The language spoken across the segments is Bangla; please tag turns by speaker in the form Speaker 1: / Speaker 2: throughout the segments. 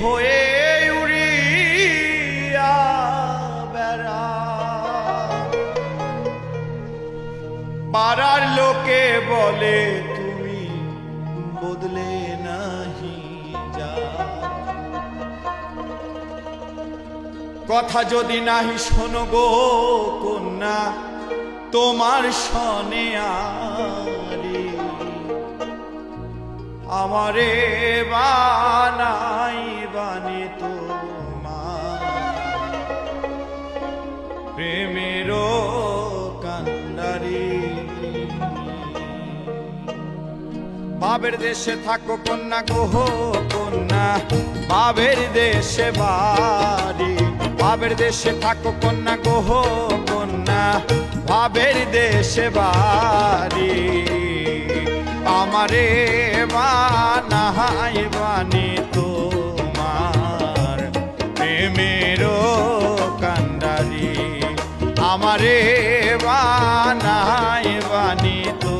Speaker 1: হয়ে উড়িয়া বেড়া। পাড়ার লোকে বলে, তুমি বদলে নাহি যা। কথা যদি নাহি শোনো গো কন্যা, তোমার সনে আরে আমারে বানাই বাবের দেশে থাকো, কন্যা গোহ কন্যা। বাবের দেশে বাড়ি। বাবের দেশে থাকো, কন্যা গোহ কন্যা। বাবের দেশে বাড়ি। আমারে বানাই বানি তোমার। প্রেমেরও কান্ডারি। আমারে বানাই বানি তোমার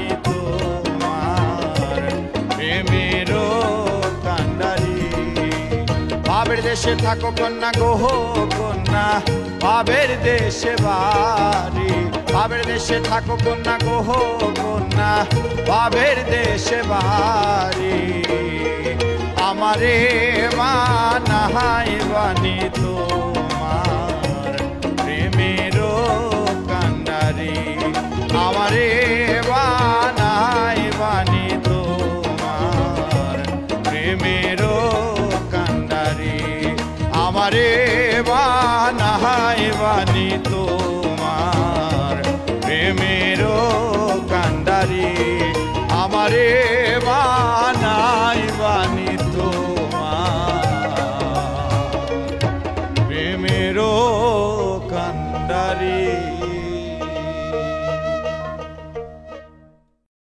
Speaker 1: বাবের দেশে থাকো কন্যা গোহ কন্যা। বাবের দেশে বাড়ি। বাবের দেশে থাকো কন্যা গোহ কন্যা। বাবের দেশে বাড়ি। আমারে মা নাহাই বানি তোমার বাণী তোমার প্রেমের কান্ডারি আমারে বানাই বাণী তোমার প্রেমের কান্ডারি।